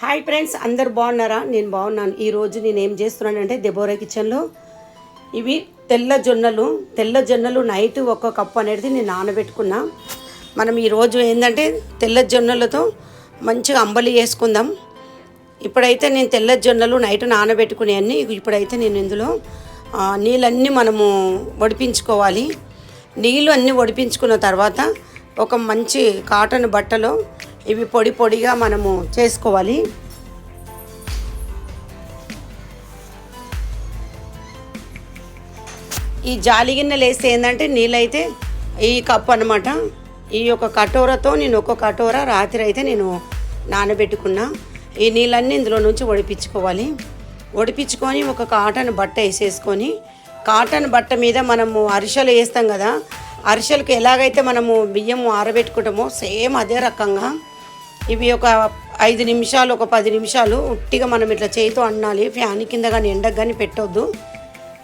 Hi friends అందరు బాగున్నారా? నేను బాగున్నాను. ఈరోజు నేను ఏం చేస్తున్నానంటే దెబోరా కిచెన్లో ఇవి తెల్ల జొన్నలు తెల్ల జొన్నలు నైట్ ఒక కప్పు అనేది నేను నానబెట్టుకున్నా. మనం ఈరోజు ఏంటంటే తెల్ల జొన్నలతో మంచిగా అంబలి చేసుకుందాం ఇప్పుడైతే నేను తెల్ల జొన్నలు నైట్ నానబెట్టుకునేవన్నీ ఇప్పుడైతే నేను ఇందులో నీళ్ళన్నీ మనము వడిపించుకోవాలి. నీళ్ళు అన్నీ వడిపించుకున్న తర్వాత ఒక మంచి కాటన్ బట్టలో ఇవి పొడి పొడిగా మనము చేసుకోవాలి. ఈ జాలి గిన్నెలు వేస్తే ఏంటంటే నీళ్ళైతే ఈ కప్పు అనమాట ఈ యొక్క కటోరతో నేను ఒక కటోర రాత్రి అయితే నేను నానబెట్టుకున్నా. ఈ నీళ్ళన్నీ ఇందులో నుంచి ఒడిపించుకోవాలి. ఒడిపించుకొని ఒక కాటన్ బట్ట వేసేసుకొని కాటన్ బట్ట మీద మనము అరిసెలు వేస్తాం కదా అరిసెలకు ఎలాగైతే మనము బియ్యం ఆరబెట్టుకుంటామో సేమ్ అదే రకంగా ఇవి ఒక ఐదు నిమిషాలు ఒక పది నిమిషాలు ఉట్టిగా మనం ఇట్లా చేయితో అన్నాలి. ఫ్యాన్ కింద కానీ ఎండకు కానీ పెట్టొద్దు.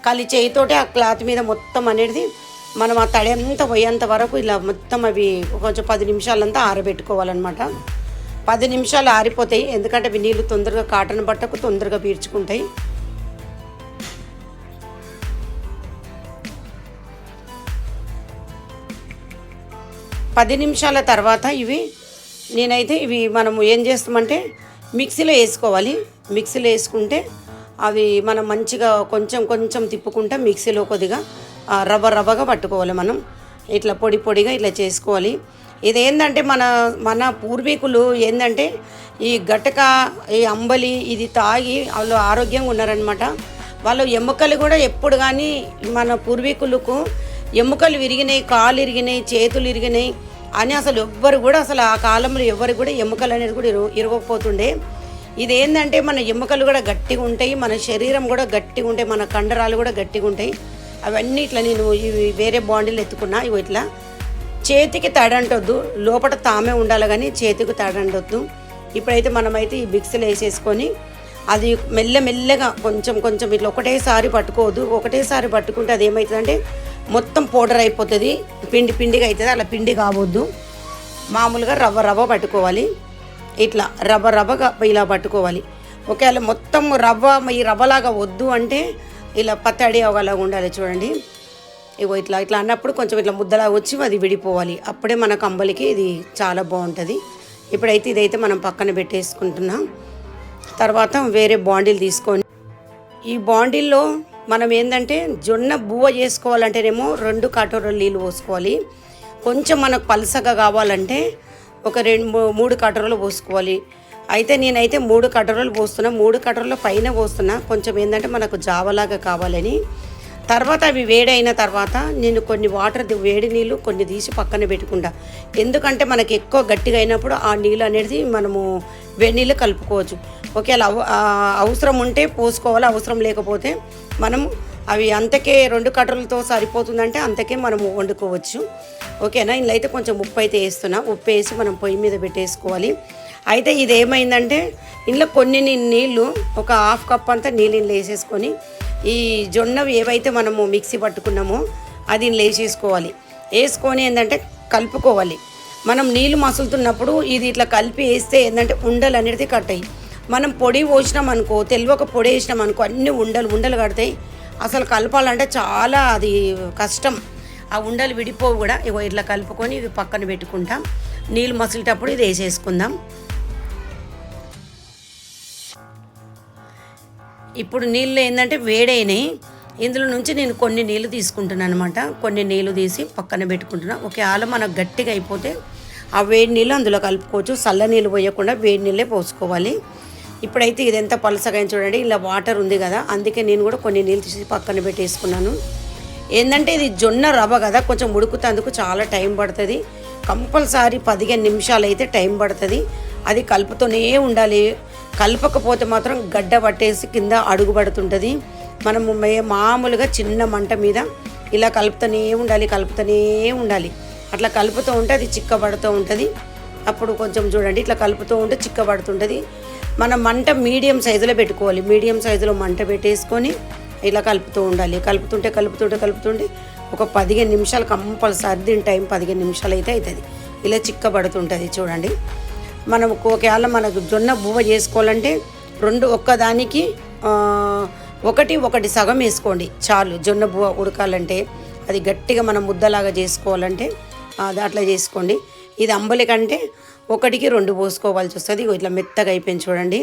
ఖాళీ చేయితోటే ఆ క్లాత్ మీద మొత్తం అనేది మనం ఆ తడి అంతా పోయేంత వరకు ఇలా మొత్తం అవి కొంచెం పది నిమిషాలంతా ఆరబెట్టుకోవాలన్నమాట. పది నిమిషాలు ఆరిపోతాయి. ఎందుకంటే అవి నీళ్ళు తొందరగా కాటన్ బట్టకు తొందరగా పీల్చుకుంటాయి పది నిమిషాల తర్వాత ఇవి నేనైతే ఇవి మనము ఏం చేస్తామంటే మిక్సీలో వేసుకోవాలి. మిక్సీలో వేసుకుంటే అవి మనం మంచిగా కొంచెం కొంచెం తిప్పుకుంటే మిక్సీలో కొద్దిగా రవ్వ రవ్వగా పట్టుకోవాలి మనం. ఇట్లా పొడి పొడిగా ఇట్లా చేసుకోవాలి. ఇది ఏంటంటే మన మన పూర్వీకులు ఏంటంటే ఈ గటక ఈ అంబలి ఇది తాగి వాళ్ళు ఆరోగ్యంగా ఉన్నారనమాట వాళ్ళు ఎముకలు కూడా ఎప్పుడు కానీ మన పూర్వీకులకు ఎముకలు విరిగినాయి కాలు ఇరిగినాయి చేతులు ఇరిగినాయి అని అసలు ఎవ్వరు కూడా అసలు ఆ కాలంలో ఎవరు కూడా ఎముకలు అనేది కూడా ఇరు ఇరగకపోతుండే ఇది ఏంటంటే మన ఎముకలు కూడా గట్టిగా ఉంటాయి మన శరీరం కూడా గట్టిగా ఉంటాయి మన కండరాలు కూడా గట్టిగా ఉంటాయి. అవన్నీ ఇట్లా నేను ఇవి వేరే బాండీలు ఎత్తుకున్నా ఇవి ఇట్లా. చేతికి తడంటొద్దు లోపల తామే ఉండాలి కానీ చేతికి తడంటొద్దు. ఇప్పుడైతే మనమైతే ఈ బిక్స్లు వేసేసుకొని అది మెల్ల మెల్లగా కొంచెం కొంచెం ఇట్లా ఒకటేసారి పట్టుకోవద్దు ఒకటేసారి పట్టుకుంటే అది ఏమవుతుందంటే మొత్తం పౌడర్ అయిపోతుంది. పిండి పిండిగా అవుతుంది అలా పిండి కావద్దు. మామూలుగా రవ్వ రవ్వ పట్టుకోవాలి. ఇట్లా రవ్వ రవ్వగా ఇలా పట్టుకోవాలి. ఒకవేళ మొత్తం రవ్వ ఈ రవ్వలాగా వద్దు అంటే ఇలా పత్తడి ఒకలాగా ఉండాలి చూడండి. ఇగో ఇట్లా ఇట్లా అన్నప్పుడు కొంచెం ఇట్లా ముద్దలా వచ్చి అది విడిపోవాలి. అప్పుడే మన కంబలికి ఇది చాలా బాగుంటుంది. ఇప్పుడైతే ఇదైతే మనం పక్కన పెట్టేసుకుంటున్నాం. తర్వాత వేరే బాండిల్ తీసుకొని ఈ బాండిల్లో మనం ఏంటంటే జొన్న బువ్వ చేసుకోవాలంటేనేమో రెండు కటోరలు నీళ్ళు పోసుకోవాలి. కొంచెం మనకు పలసగా కావాలంటే ఒక రెండు మూడు కటోరలు పోసుకోవాలి. అయితే నేనైతే మూడు కటోరలు పోస్తున్నా మూడు కటోరల పైన పోస్తున్నా. కొంచెం ఏంటంటే మనకు జావలాగా కావాలని. తర్వాత అవి వేడైన తర్వాత నేను కొన్ని వాటర్ వేడి నీళ్ళు కొన్ని తీసి పక్కన పెట్టుకుంటా. ఎందుకంటే మనకి ఎక్కువ గట్టిగా అయినప్పుడు ఆ నీళ్ళు అనేది మనము వేడి నీళ్ళు కలుపుకోవచ్చు. ఒకవేళ అవసరం ఉంటే పోసుకోవాలి అవసరం లేకపోతే మనం అవి అంతకే రెండు కట్టలతో సరిపోతుందంటే అంతకే మనము వండుకోవచ్చు. ఓకేనా? ఇందులో అయితే కొంచెం ఉప్పు అయితే వేస్తున్నా. ఉప్పు వేసి మనం పొయ్యి మీద పెట్టేసుకోవాలి. అయితే ఇది ఏమైందంటే ఇందులో కొన్ని నీళ్ళు ఒక హాఫ్ కప్ అంతా నీళ్ళు వేసేసుకొని ఈ జొన్నవి ఏవైతే మనము మిక్సీ పట్టుకున్నామో అది లేచేసుకోవాలి. వేసుకొని ఏంటంటే కలుపుకోవాలి. మనం నీళ్ళు మసులుతున్నప్పుడు ఇది ఇట్లా కలిపి వేస్తే ఏంటంటే ఉండలు అనేది కట్టాయి మనం పొడి పోసినాం అనుకో తెలియక పొడి వేసినాం అనుకో అన్ని ఉండలు ఉండలు కడతాయి. అసలు కలపాలంటే చాలా అది కష్టం. ఆ ఉండలు విడిపోవు కూడా. ఇగో ఇట్లా కలుపుకొని ఇవి పక్కన పెట్టుకుంటాం. నీళ్ళు మసిలేటప్పుడు ఇది వేసేసుకుందాం. ఇప్పుడు నీళ్ళు ఏంటంటే వేడైనాయి. ఇందులో నుంచి నేను కొన్ని నీళ్ళు తీసుకుంటున్నాను అనమాట కొన్ని నీళ్ళు తీసి పక్కన పెట్టుకుంటున్నా. ఒకవేళ మనకు గట్టిగా అయిపోతే ఆ వేడి నీళ్ళు అందులో కలుపుకోవచ్చు. చల్ల నీళ్ళు పోయకుండా వేడి నీళ్ళే పోసుకోవాలి. ఇప్పుడైతే ఇది ఎంత పలసగా చూడండి. ఇలా వాటర్ ఉంది కదా అందుకే నేను కూడా కొన్ని నీళ్ళు తీసి పక్కన పెట్టేసుకున్నాను. ఏంటంటే ఇది జొన్న రవ్వ కదా కొంచెం ఉడుకుతందుకు చాలా టైం పడుతుంది. కంపల్సరీ పదిహేను నిమిషాలు అయితే టైం పడుతుంది. అది కలుపుతూనే ఉండాలి. కలపకపోతే మాత్రం గడ్డ పట్టేసి కింద అడుగుపడుతుంటుంది మనము మే- మామూలుగా చిన్న మంట మీద ఇలా కలుపుతూనే ఉండాలి కలుపుతూనే ఉండాలి. అట్లా కలుపుతూ ఉంటే అది చిక్కబడుతూ ఉంటుంది. అప్పుడు కొంచెం చూడండి ఇట్లా కలుపుతూ ఉంటే చిక్కబడుతుంటుంది. మనం మంట మీడియం సైజులో పెట్టుకోవాలి. మీడియం సైజులో మంట పెట్టేసుకొని ఇలా కలుపుతూ ఉండాలి. కలుపుతుంటే కలుపుతుంటే కలుపుతుంటే ఒక పదిహేను నిమిషాలు కంపల్సరీ దీని టైం పదిహేను నిమిషాలు అయితే అవుతుంది. ఇలా చిక్కబడుతుంటుంది చూడండి. మనం ఒకవేళ మనకు జొన్న బువ్వ చేసుకోవాలంటే రెండు ఒక్కదానికి ఒకటి ఒకటి సగం వేసుకోండి. చాలు జొన్న బువ్వ ఉడకాలంటే అది గట్టిగా మనం ముద్దలాగా చేసుకోవాలంటే దాంట్లో అట్లా చేసుకోండి. ఇది అంబలి కంటే ఒకటికి రెండు పోసుకోవాల్సి వస్తుంది. ఇట్లా మెత్తగా అయిపోయింది చూడండి.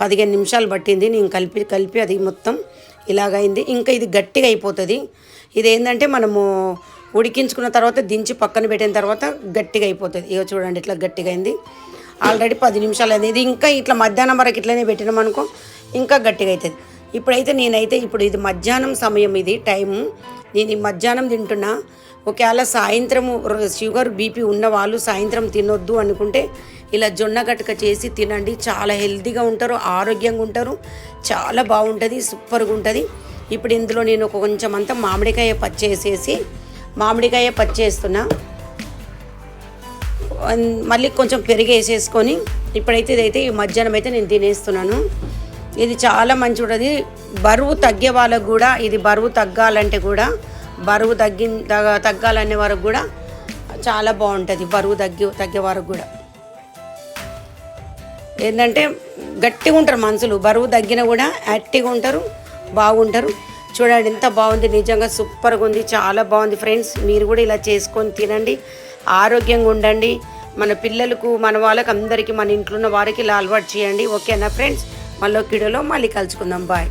పదిహేను నిమిషాలు పట్టింది. నేను కలిపి కలిపి అది మొత్తం ఇలాగైంది. ఇంకా ఇది గట్టిగా అయిపోతుంది. ఇది ఏంటంటే మనము ఉడికించుకున్న తర్వాత దించి పక్కన పెట్టిన తర్వాత గట్టిగా అయిపోతుంది. ఇగో చూడండి ఇట్లా గట్టిగా అయింది. ఆల్రెడీ పది నిమిషాలు అయింది. ఇది ఇంకా ఇట్లా మధ్యాహ్నం వరకు ఇట్లనే పెట్టినాం అనుకో ఇంకా గట్టిగా అవుతుంది ఇప్పుడైతే నేనైతే ఇప్పుడు ఇది మధ్యాహ్నం సమయం ఇది టైము. నేను ఈ మధ్యాహ్నం తింటున్నా. ఒకవేళ సాయంత్రము షుగర్ బీపీ ఉన్న వాళ్ళు సాయంత్రం తినొద్దు అనుకుంటే ఇలా జొన్న గట్క చేసి తినండి. చాలా హెల్తీగా ఉంటారు ఆరోగ్యంగా ఉంటారు. చాలా బాగుంటుంది సూపర్గా ఉంటుంది. ఇప్పుడు ఇందులో నేను ఒక కొంచెం అంతా మామిడికాయ పచ్చేసేసి మామిడికాయ పచ్చేస్తున్నా. మళ్ళీ కొంచెం పెరిగేసేసుకొని ఇప్పుడైతే ఇదైతే ఈ మధ్యాహ్నం అయితే నేను తినేస్తున్నాను. ఇది చాలా మంచి ఉంటుంది బరువు తగ్గే వాళ్ళకు కూడా ఇది బరువు తగ్గాలంటే కూడా బరువు తగ్గి తగ్గ- తగ్గాలనే వరకు కూడా చాలా బాగుంటుంది. బరువు తగ్గి తగ్గే వరకు కూడా. ఏంటంటే గట్టిగా ఉంటారు మనుషులు. బరువు తగ్గినా కూడా యాక్టివ్గా ఉంటారు బాగుంటారు. చూడండి ఎంత బాగుంది నిజంగా సూపర్గా ఉంది చాలా బాగుంది ఫ్రెండ్స్. మీరు కూడా ఇలా చేసుకొని తినండి ఆరోగ్యంగా ఉండండి. మన పిల్లలకు మన వాళ్ళకి అందరికీ మన ఇంట్లో ఉన్న వారికి ఇలా అలవాటు చేయండి. ఓకేనా ఫ్రెండ్స్? మళ్ళీ కిడోలో మళ్ళీ కలుసుకుందాం. బాయ్.